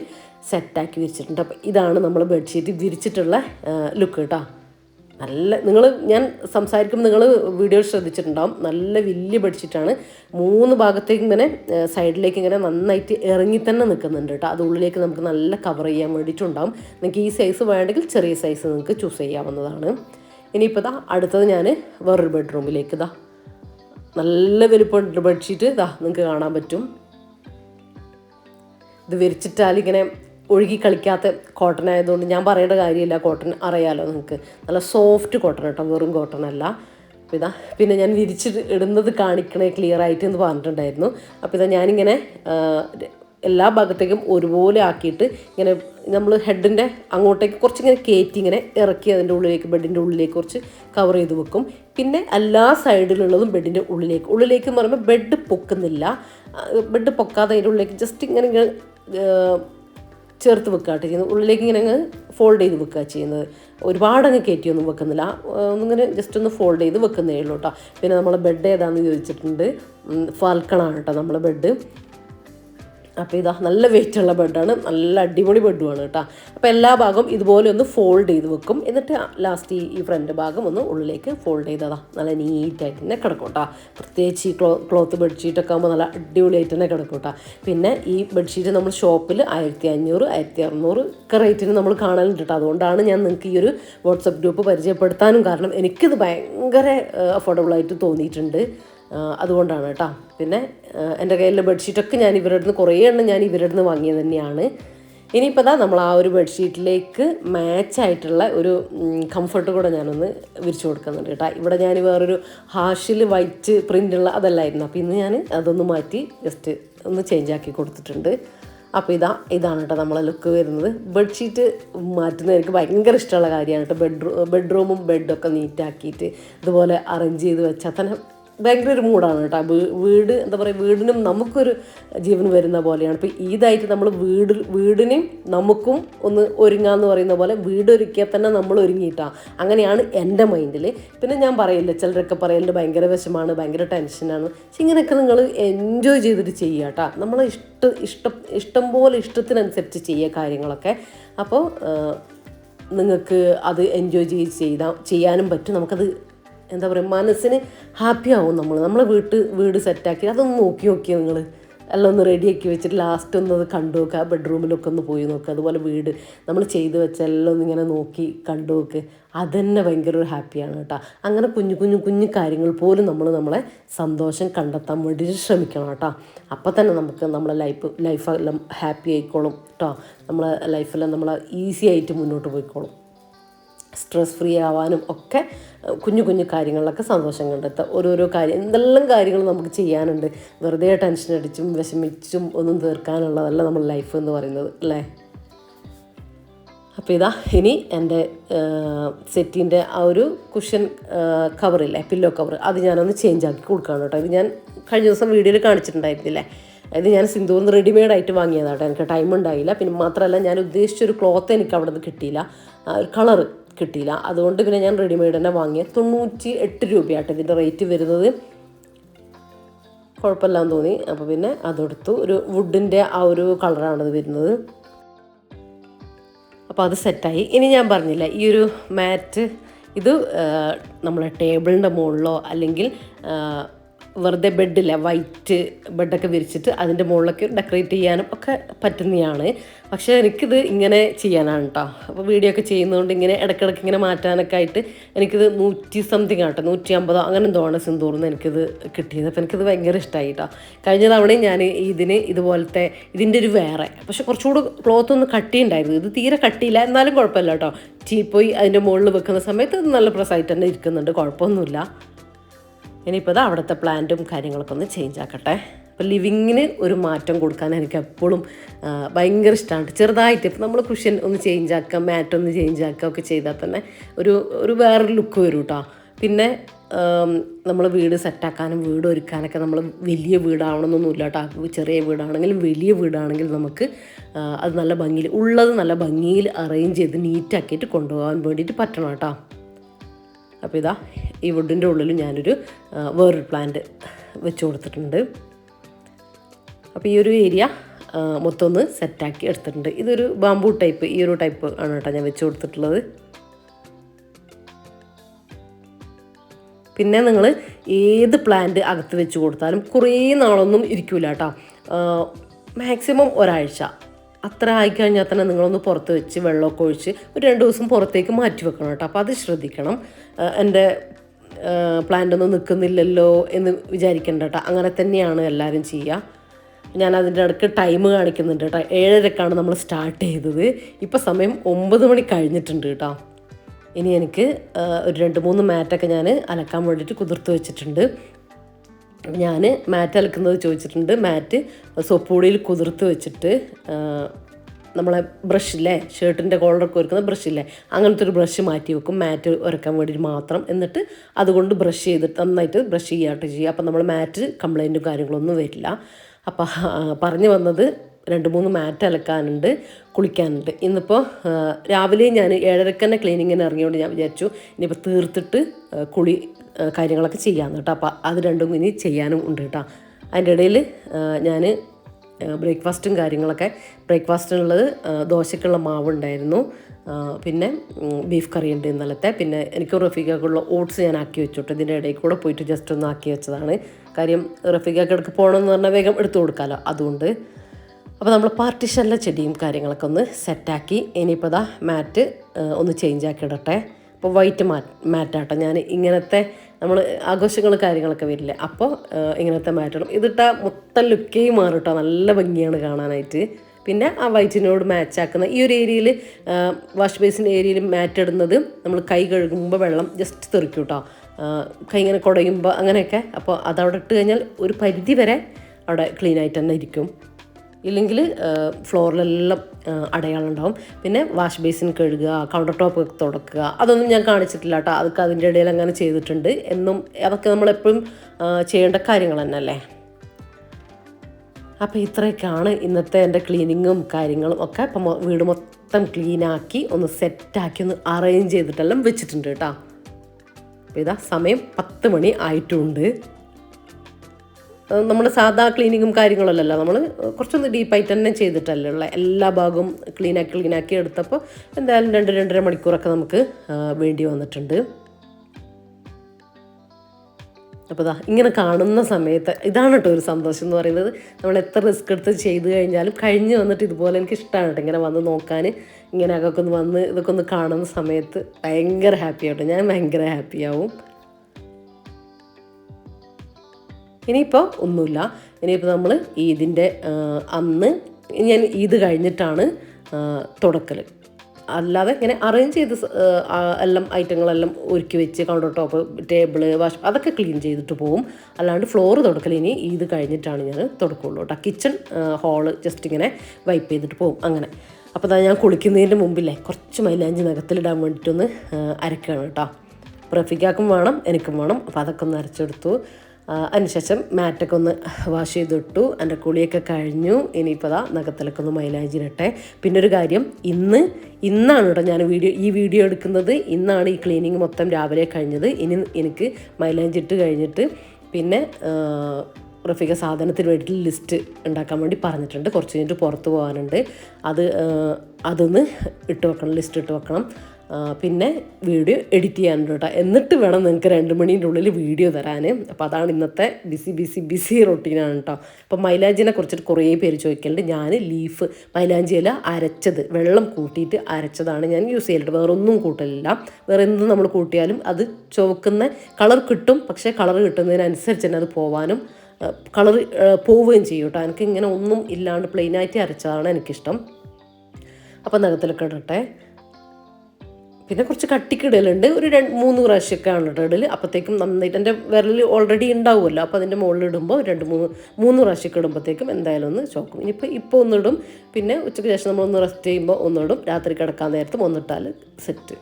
സെറ്റാക്കി വെച്ചിട്ടുണ്ട്. അപ്പോൾ ഇതാണ് നമ്മൾ ബെഡ്ഷീറ്റ് വിരിച്ചിട്ടുള്ള ലുക്ക് കേട്ടോ നല്ല നിങ്ങൾ ഞാൻ സംസാരിക്കുമ്പോൾ നിങ്ങൾ വീഡിയോ ശ്രദ്ധിച്ചിട്ടുണ്ടാവും. നല്ല വലിയ ബെഡ്ഷീറ്റാണ് മൂന്ന് ഭാഗത്തേക്ക് ഇങ്ങനെ സൈഡിലേക്ക് ഇങ്ങനെ നന്നായിട്ട് ഇറങ്ങി തന്നെ നിൽക്കുന്നുണ്ട് കേട്ടോ അത് ഉള്ളിലേക്ക് നമുക്ക് നല്ല കവർ ചെയ്യാൻ വേണ്ടിയിട്ടുണ്ടാവും. നിങ്ങൾക്ക് ഈ സൈസ് വേണമെങ്കിൽ ചെറിയ സൈസ് നിങ്ങൾക്ക് ചൂസ് ചെയ്യാവുന്നതാണ്. ഇനിയിപ്പോൾ ഇതാ അടുത്തത് ഞാൻ വേറൊരു ബെഡ്റൂമിലേക്ക് ഇതാ നല്ല വലുപ്പമുണ്ട് ബെഡ്ഷീറ്റ്. ഇതാ നിങ്ങൾക്ക് കാണാൻ പറ്റും. ഇത് വിരിച്ചിട്ടാൽ ഇങ്ങനെ ഒഴുകി കളിക്കാത്ത കോട്ടൺ ആയതുകൊണ്ട് ഞാൻ പറയേണ്ട കാര്യമില്ല. കോട്ടൺ അറിയാലോ നിങ്ങൾക്ക്. നല്ല സോഫ്റ്റ് കോട്ടൺ കേട്ടോ വെറും കോട്ടൺ അല്ല. അപ്പോൾ ഇതാ പിന്നെ ഞാൻ വിരിച്ചിട്ട് ഇടുന്നത് കാണിക്കണേ ക്ലിയർ ആയിട്ട് എന്ന് പറഞ്ഞിട്ടുണ്ടായിരുന്നു. അപ്പോൾ ഇതാ ഞാനിങ്ങനെ എല്ലാ ഭാഗത്തേക്കും ഒരുപോലെ ആക്കിയിട്ട് ഇങ്ങനെ നമ്മൾ ഹെഡിന്റെ അങ്ങോട്ടേക്ക് കുറച്ച് ഇങ്ങനെ കയറ്റി ഇങ്ങനെ ഇറക്കി അതിന്റെ ഉള്ളിലേക്ക് ബെഡിന്റെ ഉള്ളിലേക്ക് കുറച്ച് കവർ ചെയ്ത് വെക്കും. പിന്നെ എല്ലാ സൈഡിലുള്ളതും ബെഡിന്റെ ഉള്ളിലേക്ക്. ഉള്ളിലേക്ക് എന്ന് പറയുമ്പോൾ ബെഡ് പൊക്കുന്നില്ല. ബെഡ് പൊക്കാതെ അതിന്റെ ഉള്ളിലേക്ക് ജസ്റ്റ് ഇങ്ങനെ ഇങ്ങനെ ചേർത്ത് വെക്കുകയാട്ടോ ചെയ്യുന്നത്. ഉള്ളിലേക്ക് ഇങ്ങനെ അങ്ങ് ഫോൾഡ് ചെയ്ത് വെക്കുക ചെയ്യുന്നത്. ഒരുപാട് അങ്ങ് കയറ്റിയൊന്നും വെക്കുന്നില്ല. ഒന്നിങ്ങനെ ജസ്റ്റ് ഒന്ന് ഫോൾഡ് ചെയ്ത് വെക്കുന്നേ ഉള്ളൂ കേട്ടോ. പിന്നെ നമ്മളെ ബെഡ് ഏതാണെന്ന് ചോദിച്ചിട്ടുണ്ട്. ഫാൽക്കണാണ് കേട്ടോ നമ്മളെ ബെഡ് അപ്പോൾ ഇതാ നല്ല വെയിറ്റ് ഉള്ള ബെഡാണ്. നല്ല അടിപൊളി ബെഡുമാണ് കേട്ടോ. അപ്പോൾ എല്ലാ ഭാഗവും ഇതുപോലെ ഒന്ന് ഫോൾഡ് ചെയ്ത് വെക്കും. എന്നിട്ട് ലാസ്റ്റ് ഈ ഫ്രണ്ട് ഭാഗം ഒന്ന് ഉള്ളിലേക്ക് ഫോൾഡ് ചെയ്തതാ നല്ല നീറ്റായിട്ട് തന്നെ കിടക്കും കേട്ടോ. പ്രത്യേകിച്ച് ഈ ക്ലോ ക്ലോത്ത് ബെഡ്ഷീറ്റൊക്കെ ആകുമ്പോൾ നല്ല അടിപൊളിയായിട്ട് തന്നെ കിടക്കും കേട്ടോ. പിന്നെ ഈ ബെഡ്ഷീറ്റ് നമ്മൾ ഷോപ്പിൽ ആയിരത്തി അഞ്ഞൂറ് ആയിരത്തി അറുന്നൂറ് ഒക്കെ റേറ്റിന് നമ്മൾ കാണലുണ്ട് കേട്ടോ. അതുകൊണ്ടാണ് ഞാൻ നിങ്ങൾക്ക് ഈ ഒരു വാട്സപ്പ് ഗ്രൂപ്പ് പരിചയപ്പെടുത്താനും കാരണം എനിക്കിത് ഭയങ്കര അഫോർഡബിളായിട്ട് തോന്നിയിട്ടുണ്ട്. അതുകൊണ്ടാണ് കേട്ടോ. പിന്നെ എന്റെ കയ്യിലെ ബെഡ്ഷീറ്റൊക്കെ ഞാൻ ഇവരുടെ നിന്ന് കുറേ എണ്ണം ഞാൻ ഇവരുടെ നിന്ന് വാങ്ങിയത് തന്നെയാണ്. ഇനിയിപ്പോൾ ദാ നമ്മൾ ആ ഒരു ബെഡ്ഷീറ്റിലേക്ക് മാച്ചായിട്ടുള്ള ഒരു കംഫർട്ട് കൂടെ ഞാനൊന്ന് വിരിച്ചു കൊടുക്കുന്നുണ്ട് കേട്ടോ. ഇവിടെ ഞാൻ വേറൊരു ഹാഷിൽ വൈറ്റ് പ്രിന്റുള്ള അതല്ലായിരുന്നു. അപ്പോൾ ഇന്ന് ഞാൻ അതൊന്ന് മാറ്റി ജസ്റ്റ് ഒന്ന് ചേഞ്ച് ആക്കി കൊടുത്തിട്ടുണ്ട്. അപ്പോൾ ഇതാ ഇതാണ് കേട്ടോ നമ്മളെ ലുക്ക് വരുന്നത്. ബെഡ്ഷീറ്റ് മാറ്റുന്നത് എനിക്ക് ഭയങ്കര ഇഷ്ടമുള്ള കാര്യമാണ് കേട്ടോ. ബെഡ്റൂം ബെഡ്റൂമും ബെഡൊക്കെ നീറ്റാക്കിയിട്ട് ഇതുപോലെ അറേഞ്ച് ചെയ്ത് വെച്ചാൽ തന്നെ ഭയങ്കര ഒരു മൂഡാണ് കേട്ടോ. വീട് എന്താ പറയുക വീടിനും നമുക്കൊരു ജീവൻ വരുന്ന പോലെയാണ്. ഇപ്പോൾ ഈദായിട്ട് നമ്മൾ വീട് വീടിനെയും നമുക്കും ഒന്ന് ഒരുങ്ങാന്ന് പറയുന്ന പോലെ വീട് തന്നെ നമ്മൾ ഒരുങ്ങിയിട്ടാണ് അങ്ങനെയാണ് എന്റെ മൈൻഡിൽ പിന്നെ ഞാൻ പറയില്ല ചിലരൊക്കെ പറയലുണ്ട് ഭയങ്കര വിഷമാണ് ഭയങ്കര ടെൻഷനാണ്. പക്ഷെ ഇങ്ങനെയൊക്കെ നിങ്ങൾ എൻജോയ് ചെയ്തിട്ട് ചെയ്യുക കേട്ടോ നമ്മൾ ഇഷ്ട ഇഷ്ടം ഇഷ്ടം പോലെ ഇഷ്ടത്തിനനുസരിച്ച് ചെയ്യുക കാര്യങ്ങളൊക്കെ. അപ്പോൾ നിങ്ങൾക്ക് അത് എൻജോയ് ചെയ്ത് ചെയ്താൽ ചെയ്യാനും പറ്റും. നമുക്കത് എന്താ പറയുക മനസ്സിന് ഹാപ്പി ആവും നമ്മൾ നമ്മളെ വീട്ട് വീട് സെറ്റാക്കി അതൊന്ന് നോക്കി നോക്കി നിങ്ങൾ എല്ലാം ഒന്ന് റെഡിയാക്കി വെച്ചിട്ട് ലാസ്റ്റ് ഒന്ന് അത് കണ്ടു നോക്കുക ബെഡ്റൂമിലൊക്കെ ഒന്ന് പോയി നോക്കുക അതുപോലെ വീട് നമ്മൾ ചെയ്ത് വെച്ച എല്ലാം ഒന്ന് ഇങ്ങനെ നോക്കി കണ്ടു നോക്ക്. അതന്നെ ഭയങ്കര ഒരു ഹാപ്പിയാണ് കേട്ടോ. അങ്ങനെ കുഞ്ഞു കുഞ്ഞു കുഞ്ഞു കാര്യങ്ങൾ പോലും നമ്മൾ നമ്മളെ സന്തോഷം കണ്ടെത്താൻ വേണ്ടിയിട്ട് ശ്രമിക്കണം കേട്ടോ. അപ്പോൾ തന്നെ നമുക്ക് നമ്മളെ ലൈഫ് ലൈഫെല്ലാം ഹാപ്പി ആയിക്കോളും കേട്ടോ. നമ്മളെ ലൈഫെല്ലാം നമ്മളെ ഈസി ആയിട്ട് മുന്നോട്ട് പോയിക്കോളും. സ്ട്രെസ് ഫ്രീ ആവാനും ഒക്കെ കുഞ്ഞു കുഞ്ഞു കാര്യങ്ങളിലൊക്കെ സന്തോഷം കണ്ടെത്തുക. ഓരോരോ കാര്യം എന്തെല്ലാം കാര്യങ്ങൾ നമുക്ക് ചെയ്യാനുണ്ട്. വെറുതെ ടെൻഷൻ അടിച്ചും വിഷമിച്ചും ഒന്നും തീർക്കാനുള്ളതല്ല നമ്മൾ ലൈഫ് എന്ന് പറയുന്നത് അല്ലേ? അപ്പോൾ ഇതാ ഇനി എന്റെ സെറ്റിന്റെ ആ ഒരു കുഷൻ കവറില്ലേ പില്ലോ കവർ അത് ഞാനൊന്ന് ചേഞ്ച് ആക്കി കൊടുക്കുകയാണ് കേട്ടോ. ഇത് ഞാൻ കഴിഞ്ഞ ദിവസം വീഡിയോയിൽ കാണിച്ചിട്ടുണ്ടായിരുന്നില്ലേ? ഇത് ഞാൻ സിന്ധുവിൽ റെഡിമെയ്ഡ് ആയിട്ട് വാങ്ങിയതാട്ടോ എനിക്ക് ടൈം ഉണ്ടായില്ല. പിന്നെ മാത്രമല്ല ഞാൻ ഉദ്ദേശിച്ചൊരു ക്ലോത്ത് എനിക്ക് അവിടെ നിന്ന് കിട്ടിയില്ല. ആ ഒരു കളറ് കിട്ടിയില്ല. അതുകൊണ്ട് പിന്നെ ഞാൻ റെഡിമെയ്ഡ് തന്നെ വാങ്ങിയ. തൊണ്ണൂറ്റി എട്ട് രൂപയാട്ടോ ഇതിന്റെ റേറ്റ് വരുന്നത്. കുഴപ്പമില്ലാന്ന് തോന്നി. അപ്പോൾ പിന്നെ അതെടുത്തു. ഒരു വുഡിന്റെ ആ ഒരു കളറാണത് വരുന്നത്. അപ്പോൾ അത് സെറ്റായി ഇനി ഞാൻ പറഞ്ഞില്ല ഈ ഒരു മാറ്റ് ഇത് നമ്മളെ ടേബിളിന്റെ മുകളിലോ അല്ലെങ്കിൽ വെറുതെ ബെഡില്ല വൈറ്റ് ബെഡൊക്കെ വിരിച്ചിട്ട് അതിന്റെ മുകളിലൊക്കെ ഡെക്കറേറ്റ് ചെയ്യാനും ഒക്കെ പറ്റുന്നതാണ് പക്ഷേ എനിക്കിത് ഇങ്ങനെ ചെയ്യാനാണ് കേട്ടോ അപ്പോൾ വീഡിയോ ഒക്കെ ചെയ്യുന്നതുകൊണ്ട് ഇങ്ങനെ ഇടയ്ക്കിടയ്ക്ക് ഇങ്ങനെ മാറ്റാനൊക്കെ ആയിട്ട് എനിക്കിത് നൂറ്റി സംതിങ് ആട്ടോ നൂറ്റി അമ്പതോ അങ്ങനെ എന്തോ ആണ് സിന്ദൂർന്ന് എനിക്കിത് കിട്ടിയത്. അപ്പോൾ എനിക്കിത് ഭയങ്കര ഇഷ്ടമായി കേട്ടോ കഴിഞ്ഞ തവണയും ഞാൻ ഇതിന് ഇതുപോലത്തെ ഇതിന്റെ ഒരു വേറെ പക്ഷെ കുറച്ചുകൂടി ക്ലോത്ത് ഒന്ന് കട്ടി ഉണ്ടായിരുന്നു ഇത് തീരെ കട്ടിയില്ല എന്നാലും കുഴപ്പമില്ല കേട്ടോ ചീപ്പോയി അതിന്റെ മുകളിൽ വെക്കുന്ന സമയത്ത് നല്ല പ്രസായിട്ട് തന്നെ ഇരിക്കുന്നുണ്ട് കുഴപ്പമൊന്നുമില്ല. ഇനിയിപ്പോൾ ഇത് അവിടുത്തെ പ്ലാന്റും കാര്യങ്ങളൊക്കെ ഒന്ന് ചേഞ്ച് ആക്കട്ടെ. അപ്പോൾ ലിവിങ്ങിന് ഒരു മാറ്റം കൊടുക്കാൻ എനിക്ക് എപ്പോഴും ഭയങ്കര ഇഷ്ടമാണ് ചെറുതായിട്ട് ഇപ്പോൾ നമ്മൾ കുഷ്യൻ ഒന്ന് ചേഞ്ച് ആക്കുക മാറ്റ് ഒന്ന് ചേഞ്ച് ആക്കുക ഒക്കെ ചെയ്താൽ തന്നെ ഒരു ഒരു വേറൊരു ലുക്ക് വരും കേട്ടോ പിന്നെ നമ്മൾ വീട് സെറ്റാക്കാനും വീട് ഒരുക്കാനൊക്കെ നമ്മൾ വലിയ വീടാവണമെന്നൊന്നുമില്ല കേട്ടോ ചെറിയ വീടാണെങ്കിലും വലിയ വീടാണെങ്കിലും നമുക്ക് അത് നല്ല ഭംഗിയിൽ ഉള്ളത് നല്ല ഭംഗിയിൽ അറേഞ്ച് ചെയ്ത് നീറ്റാക്കിയിട്ട് കൊണ്ടുപോകാൻ വേണ്ടിയിട്ട് പറ്റണം കേട്ടോ അപ്പോൾ ഇതാ ഈ വുഡിന്റെ ഉള്ളിൽ ഞാനൊരു വേറൊരു പ്ലാന്റ് വെച്ച് കൊടുത്തിട്ടുണ്ട്. അപ്പോൾ ഈ ഒരു ഏരിയ മൊത്തം ഒന്ന് സെറ്റാക്കി എടുത്തിട്ടുണ്ട്. ഇതൊരു ബാംബൂ ടൈപ്പ് ഈ ഒരു ടൈപ്പ് ആണ് കേട്ടോ ഞാൻ വെച്ച് കൊടുത്തിട്ടുള്ളത്. പിന്നെ നിങ്ങൾ ഏത് പ്ലാന്റ് അകത്ത് വെച്ച് കൊടുത്താലും കുറേ നാളൊന്നും ഇരിക്കില്ല കേട്ടോ. മാക്സിമം ഒരാഴ്ച. അത്ര ആയിക്കഴിഞ്ഞാൽ തന്നെ നിങ്ങളൊന്ന് പുറത്ത് വെച്ച് വെള്ളമൊക്കെ ഒഴിച്ച് ഒരു രണ്ട് ദിവസം പുറത്തേക്ക് മാറ്റി വെക്കണം കേട്ടോ. അപ്പോൾ അത് ശ്രദ്ധിക്കണം. എന്റെ പ്ലാന്റ് ഒന്നും നിൽക്കുന്നില്ലല്ലോ എന്ന് വിചാരിക്കേണ്ട കേട്ടോ. അങ്ങനെ തന്നെയാണ് എല്ലാവരും ചെയ്യുക. ഞാൻ അതിന്റെ ഇടയ്ക്ക് ടൈം കാണിക്കുന്നുണ്ട് കേട്ടോ. ഏഴരക്കാണ് നമ്മൾ സ്റ്റാർട്ട് ചെയ്തത്. ഇപ്പോൾ സമയം ഒമ്പത് മണി കഴിഞ്ഞിട്ടുണ്ട് കേട്ടോ. ഇനി എനിക്ക് ഒരു രണ്ട് മൂന്ന് മാറ്റൊക്കെ ഞാൻ അലക്കാൻ വേണ്ടിയിട്ട് കുതിർത്ത് വെച്ചിട്ടുണ്ട്. ഞാൻ മാറ്റ് അലക്കുന്നത് ചോദിച്ചിട്ടുണ്ട്. മാറ്റ് സോപ്പുപൊടിയിൽ കുതിർത്ത് വെച്ചിട്ട് നമ്മളെ ബ്രഷില്ലേ ഷർട്ടിന്റെ കോളറൊക്കെ ഒരുക്കുന്ന ബ്രഷില്ലേ അങ്ങനത്തെ ഒരു ബ്രഷ് മാറ്റി വെക്കും. മാറ്റ് ഉരക്കാൻ വേണ്ടിയിട്ട് മാത്രം. എന്നിട്ട് അതുകൊണ്ട് ബ്രഷ് ചെയ്തിട്ട് നന്നായിട്ട് ബ്രഷ് ചെയ്യാട്ടോ ചെയ്യുക. അപ്പം നമ്മൾ മാറ്റ് കംപ്ലൈന്റും കാര്യങ്ങളൊന്നും വരില്ല. അപ്പം പറഞ്ഞു വന്നത് രണ്ട് മൂന്ന് മാറ്റ് അലക്കാനുണ്ട് കുളിക്കാനുണ്ട്. ഇന്നിപ്പോൾ രാവിലെ ഞാൻ ഏഴരക്കന്നെ ക്ലീനിങ്ങിനെ ഇറങ്ങിയോണ്ട് ഞാൻ വിചാരിച്ചു ഇനിയിപ്പോൾ തീർത്തിട്ട് കുളി കാര്യങ്ങളൊക്കെ ചെയ്യാമെന്ന് കേട്ടോ. അപ്പോൾ അത് രണ്ടും ഇനി ചെയ്യാനും ഉണ്ട് കേട്ടോ. അതിന്റെ ഇടയിൽ ഞാൻ ബ്രേക്ക്ഫാസ്റ്റും കാര്യങ്ങളൊക്കെ ബ്രേക്ക്ഫാസ്റ്റിനുള്ളത് ദോശയ്ക്കുള്ള മാവുണ്ടായിരുന്നു. പിന്നെ ബീഫ് കറി ഉണ്ട് ഇന്നലത്തെ. പിന്നെ എനിക്ക് റഫീഖക്കുള്ള ഓട്സ് ഞാൻ ആക്കി വെച്ചോട്ടെ ഇതിന്റെ ഇടയിൽ കൂടെ പോയിട്ട് ജസ്റ്റ് ഒന്ന് ആക്കി വെച്ചതാണ്. കാര്യം റഫീഖക്ക് എടുക്ക് പോകണമെന്ന് പറഞ്ഞാൽ വേഗം എടുത്തു കൊടുക്കാമല്ലോ അതുകൊണ്ട്. അപ്പോൾ നമ്മൾ പാർട്ടിഷനിലെ ചെടിയും കാര്യങ്ങളൊക്കെ ഒന്ന് സെറ്റാക്കി ഇനിയിപ്പോൾ ദാ മാറ്റ് ഒന്ന് ചേഞ്ച് ആക്കി ഇടട്ടെ. അപ്പോൾ വൈറ്റ് മാ മാറ്റാട്ടോ. ഞാൻ ഇങ്ങനത്തെ നമ്മൾ ആഘോഷങ്ങൾ കാര്യങ്ങളൊക്കെ വരില്ലേ അപ്പോൾ ഇങ്ങനത്തെ മാറ്റണം. ഇതിട്ട മൊത്തം ലുക്കേ മാറും കേട്ടോ നല്ല ഭംഗിയാണ് കാണാനായിട്ട്. പിന്നെ ആ വൈറ്റിനോട് മാച്ചാക്കുന്ന ഈ ഒരു ഏരിയയിൽ വാഷ് ബേസിൻ ഏരിയയിൽ മാറ്റ് ഇടുന്നത് നമ്മൾ കൈ കഴുകുമ്പോൾ വെള്ളം ജസ്റ്റ് തെറിക്കും കേട്ടോ കൈ ഇങ്ങനെ കുടയുമ്പോൾ അങ്ങനെയൊക്കെ. അപ്പോൾ അതവിടെ ഇട്ട് കഴിഞ്ഞാൽ ഒരു പരിധി വരെ അവിടെ ക്ലീനായിട്ട് തന്നെ ഇരിക്കും. ഇല്ലെങ്കിൽ ഫ്ലോറിലെല്ലാം അടയാളം ഉണ്ടാവും. പിന്നെ വാഷ് ബേസിൻ കഴുകുക കൗണ്ടർ ടോപ്പ് തുടക്കുക. അതൊന്നും ഞാൻ കാണിച്ചിട്ടില്ല കേട്ടോ അതൊക്കെ അതിന്റെ ഇടയിൽ അങ്ങനെ ചെയ്തിട്ടുണ്ട്. എന്നും അതൊക്കെ നമ്മളെപ്പോഴും ചെയ്യേണ്ട കാര്യങ്ങൾ തന്നെ അല്ലേ അപ്പോൾ ഇത്രയൊക്കെയാണ് ഇന്നത്തെ എന്റെ ക്ലീനിങ്ങും കാര്യങ്ങളും ഒക്കെ. അപ്പം മൊ- വീട് മൊത്തം ക്ലീനാക്കി ഒന്ന് സെറ്റാക്കി ഒന്ന് അറേഞ്ച് ചെയ്തിട്ടെല്ലാം വെച്ചിട്ടുണ്ട് കേട്ടോ അപ്പോൾ ഇതാ സമയം പത്ത് മണി ആയിട്ടുണ്ട്. നമ്മൾ സാധാ ക്ലീനിങ്ങും കാര്യങ്ങളല്ലല്ലോ. നമ്മൾ കുറച്ചൊന്ന് ഡീപ്പായിട്ട് തന്നെ ചെയ്തിട്ടല്ലേ ഉള്ള. എല്ലാ ഭാഗവും ക്ലീനാക്കി ക്ലീനാക്കി എടുത്തപ്പോൾ എന്തായാലും രണ്ട് രണ്ടര മണിക്കൂറൊക്കെ നമുക്ക് വേണ്ടി വന്നിട്ടുണ്ട്. അപ്പോൾ ഇതാ ഇങ്ങനെ കാണുന്ന സമയത്ത് ഇതാണ് കേട്ടോ ഒരു സന്തോഷം എന്ന് പറയുന്നത്. നമ്മൾ എത്ര റിസ്ക് എടുത്ത് ചെയ്ത് കഴിഞ്ഞാലും കഴിഞ്ഞ് വന്നിട്ട് ഇതുപോലെ എനിക്ക് ഇഷ്ടമാണ് കേട്ടോ ഇങ്ങനെ വന്ന് നോക്കാൻ ഇങ്ങനെ അതൊക്കെ ഒന്ന് വന്ന് ഇതൊക്കെ ഒന്ന് കാണുന്ന സമയത്ത് ഭയങ്കര ഹാപ്പി ആവട്ടെ ഞാൻ ഭയങ്കര ഹാപ്പിയാവും ഇനിയിപ്പോൾ ഒന്നുമില്ല. ഇനിയിപ്പോൾ നമ്മൾ ഈദിന്റെ അന്ന് ഞാൻ ഈദ് കഴിഞ്ഞിട്ടാണ് തുടക്കൽ അല്ലാതെ ഇങ്ങനെ അറേഞ്ച് ചെയ്ത് എല്ലാം ഐറ്റങ്ങളെല്ലാം ഒരുക്കി വെച്ച് കൗണ്ടർ ടോപ്പ് ടേബിൾ വാഷ് അതൊക്കെ ക്ലീൻ ചെയ്തിട്ട് പോകും അല്ലാണ്ട് ഫ്ലോർ തുടക്കൽ ഇനി ഈദ് കഴിഞ്ഞിട്ടാണ് ഞാൻ തുടക്കുള്ളൂ കേട്ടോ. കിച്ചൺ ഹാൾ ജസ്റ്റ് ഇങ്ങനെ വൈപ്പ് ചെയ്തിട്ട് പോകും അങ്ങനെ. അപ്പോൾ അതാ ഞാൻ കുളിക്കുന്നതിന്റെ മുമ്പില്ലേ കുറച്ച് മൈലാഞ്ചി നഖത്തിലിടാൻ വേണ്ടിയിട്ടൊന്ന് അരക്കുകയാണ് കേട്ടോ. പ്രഫിക്കാക്കും വേണം എനിക്കും വേണം. അപ്പോൾ അതൊക്കെ ഒന്ന് അരച്ചെടുത്തു. അതിനുശേഷം മാറ്റൊക്കെ ഒന്ന് വാഷ് ചെയ്തിട്ടു. എന്റെ കുളിയൊക്കെ കഴിഞ്ഞു. ഇനിയിപ്പോൾ അതാ നഖത്തിലൊക്കെ ഒന്ന് മൈലാഞ്ചിരട്ടെ പിന്നെ ഒരു കാര്യം ഇന്ന് ഇന്നാണ് കേട്ടോ ഞാൻ വീഡിയോ ഈ വീഡിയോ എടുക്കുന്നത്. ഇന്നാണ് ഈ ക്ലീനിങ് മൊത്തം രാവിലെ കഴിഞ്ഞത്. ഇനി എനിക്ക് മൈലാഞ്ചിട്ട് കഴിഞ്ഞിട്ട് പിന്നെ റഫിക സാധനത്തിന് വേണ്ടിയിട്ട് ലിസ്റ്റ് ഉണ്ടാക്കാൻ വേണ്ടി പറഞ്ഞിട്ടുണ്ട്. കുറച്ച് കഴിഞ്ഞിട്ട് പുറത്ത് പോകാനുണ്ട്. അത് അതൊന്ന് ഇട്ട് വെക്കണം ലിസ്റ്റ് ഇട്ട് വെക്കണം. പിന്നെ വീഡിയോ എഡിറ്റ് ചെയ്യാനുണ്ട് കേട്ടോ. എന്നിട്ട് വേണം നിങ്ങൾക്ക് രണ്ട് മണീന്റെ ഉള്ളിൽ വീഡിയോ തരാൻ അപ്പോൾ അതാണ് ഇന്നത്തെ ബിസി ബിസി ബിസി റൊട്ടീനാണ് കേട്ടോ. അപ്പോൾ മൈലാഞ്ചിനെ കുറിച്ചിട്ട് കുറേ പേര് ചോദിക്കലുണ്ട്. ഞാൻ ലീഫ് മൈലാഞ്ചി ഇല അരച്ചത് വെള്ളം കൂട്ടിയിട്ട് അരച്ചതാണ് ഞാൻ യൂസ് ചെയ്യലുണ്ട്. വേറെ ഒന്നും കൂട്ടലില്ല. വേറെ എന്ത് നമ്മൾ കൂട്ടിയാലും അത് ചുവക്കുന്ന കളർ കിട്ടും. പക്ഷേ കളർ കിട്ടുന്നതിനനുസരിച്ച് തന്നെ അത് പോവാനും കളർ പോവുകയും ചെയ്യും കേട്ടോ. എനിക്ക് ഇങ്ങനെ ഒന്നും ഇല്ലാണ്ട് പ്ലെയിനായിട്ട് അരച്ചതാണ് എനിക്കിഷ്ടം. അപ്പം നഖത്തിലൊക്കെ ഇടട്ടെ. പിന്നെ കുറച്ച് കട്ടിക്കിടലുണ്ട്. ഒരു രണ്ട് മൂന്ന് പ്രാവശ്യമൊക്കെയാണ് ഇടൽ അപ്പോഴത്തേക്കും നന്നായിട്ട് എന്റെ വിരൽ ഓൾറെഡി ഉണ്ടാവുമല്ലോ. അപ്പോൾ അതിന്റെ മുകളിൽ ഇടുമ്പോൾ രണ്ട് മൂന്ന് മൂന്ന് പ്രാവശ്യമൊക്കെ ഇടുമ്പോഴത്തേക്കും എന്തായാലും ഒന്ന് ചോക്കും ഇനിയിപ്പോൾ ഇപ്പോൾ ഒന്നിടും പിന്നെ ഉച്ചയ്ക്ക് ശേഷം നമ്മളൊന്ന് റെസ്റ്റ് ചെയ്യുമ്പോൾ ഒന്നിടും രാത്രി കിടക്കാൻ നേരത്തും ഒന്നിട്ടാൽ സെറ്റ്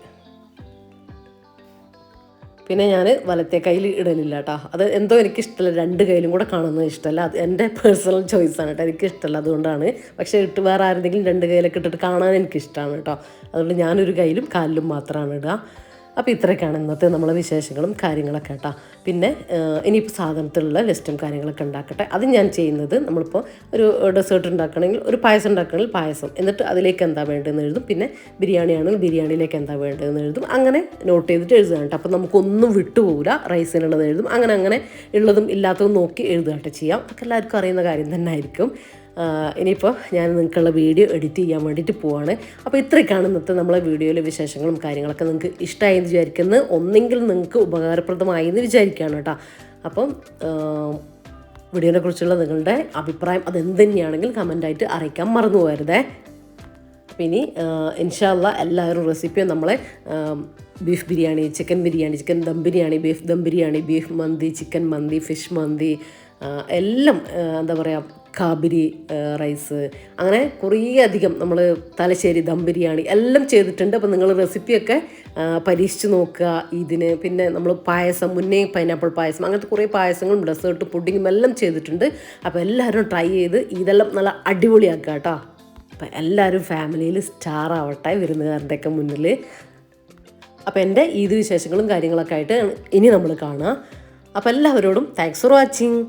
പിന്നെ ഞാൻ വലത്തെ കയ്യിൽ ഇടലില്ല കേട്ടോ അത് എന്തോ എനിക്ക് ഇഷ്ടമല്ല രണ്ട് കയ്യിലും കൂടെ കാണുന്നത് ഇഷ്ടമല്ല അത് എന്റെ പേഴ്സണൽ ചോയ്സാണ് കേട്ടോ എനിക്ക് ഇഷ്ടമല്ല അതുകൊണ്ടാണ്. പക്ഷേ ഇട്ട് വേറെ ആരെങ്കിലും രണ്ട് കയ്യിലൊക്കെ ഇട്ടിട്ട് കാണാൻ എനിക്ക് ഇഷ്ടമാണ് കേട്ടോ അതുകൊണ്ട് ഞാനൊരു കയ്യിലും കാലിലും മാത്രമാണ് ഇടുക അപ്പോൾ ഇത്രയൊക്കെയാണ് ഇന്നത്തെ നമ്മളെ വിശേഷങ്ങളും കാര്യങ്ങളൊക്കെ കേട്ടോ. പിന്നെ ഇനിയിപ്പോൾ സാധനത്തിലുള്ള ലിസ്റ്റും കാര്യങ്ങളൊക്കെ ഉണ്ടാക്കട്ടെ. അത് ഞാൻ ചെയ്യുന്നത് നമ്മളിപ്പോൾ ഒരു ഡെസേർട്ട് ഉണ്ടാക്കണമെങ്കിൽ ഒരു പായസം ഉണ്ടാക്കണമെങ്കിൽ പായസം. എന്നിട്ട് അതിലേക്ക് എന്താ വേണ്ടതെന്ന് എഴുതും. പിന്നെ ബിരിയാണി ആണെങ്കിൽ ബിരിയാണിയിലേക്ക് എന്താ വേണ്ടതെന്ന് എഴുതും. അങ്ങനെ നോട്ട് ചെയ്തിട്ട് എഴുതുക കേട്ടോ. അപ്പോൾ നമുക്കൊന്നും വിട്ടുപോകില്ല റൈസിനുള്ളത് എഴുതും. അങ്ങനെ അങ്ങനെ ഉള്ളതും ഇല്ലാത്തതും നോക്കി എഴുതുക കേട്ടോ ചെയ്യാം. അതൊക്കെ എല്ലാവർക്കും അറിയുന്ന കാര്യം തന്നെ ആയിരിക്കും. ഇനിയിപ്പോൾ ഞാൻ നിങ്ങൾക്കുള്ള വീഡിയോ എഡിറ്റ് ചെയ്യാൻ വേണ്ടിയിട്ട് പോവാണ്. അപ്പോൾ ഇത്രയൊക്കെയാണ് ഇന്നത്തെ നമ്മളെ വീഡിയോയിലെ വിശേഷങ്ങളും കാര്യങ്ങളൊക്കെ നിങ്ങൾക്ക് ഇഷ്ടമായി എന്ന് വിചാരിക്കുന്നത് ഒന്നെങ്കിൽ നിങ്ങൾക്ക് ഉപകാരപ്രദമായി എന്ന് വിചാരിക്കുകയാണ് കേട്ടോ. അപ്പം വീഡിയോനെ കുറിച്ചുള്ള നിങ്ങളുടെ അഭിപ്രായം അതെന്ത് തന്നെയാണെങ്കിൽ കമന്റായിട്ട് അറിയിക്കാൻ മറന്നു പോകരുതേ. പിന്നെ ഇൻഷാല്ല എല്ലാവരും റെസിപ്പിയും നമ്മളെ beef biryani chicken biryani chicken dum biryani beef dum biryani beef mandi chicken mandi fish mandi എല്ലാം എന്താ പറയുക കാബിരി റൈസ് അങ്ങനെ കുറേ അധികം നമ്മൾ തലശ്ശേരി ദം ബിരിയാണി എല്ലാം ചെയ്തിട്ടുണ്ട്. അപ്പോൾ നിങ്ങൾ റെസിപ്പിയൊക്കെ പരീക്ഷിച്ച് നോക്കുക. ഇതിന് പിന്നെ നമ്മൾ പായസം മുന്നേ പൈനാപ്പിൾ പായസം അങ്ങനത്തെ കുറേ പായസങ്ങളും ഡെസേർട്ട് പുഡിങ്ങും എല്ലാം ചെയ്തിട്ടുണ്ട്. അപ്പോൾ എല്ലാവരും ട്രൈ ചെയ്ത് ഇതെല്ലാം നല്ല അടിപൊളിയാക്കുക കേട്ടോ. അപ്പം എല്ലാവരും ഫാമിലിയിൽ സ്റ്റാർ ആവട്ടെ വിരുന്നുകാരന്റെയൊക്കെ മുന്നിൽ അപ്പോൾ എന്റെ ഈദ് വിശേഷങ്ങളും കാര്യങ്ങളൊക്കെ ആയിട്ട് ഇനി നമ്മൾ കാണുക അപ്പോൾ എല്ലാവരോടും താങ്ക്സ് ഫോർ വാച്ചിങ്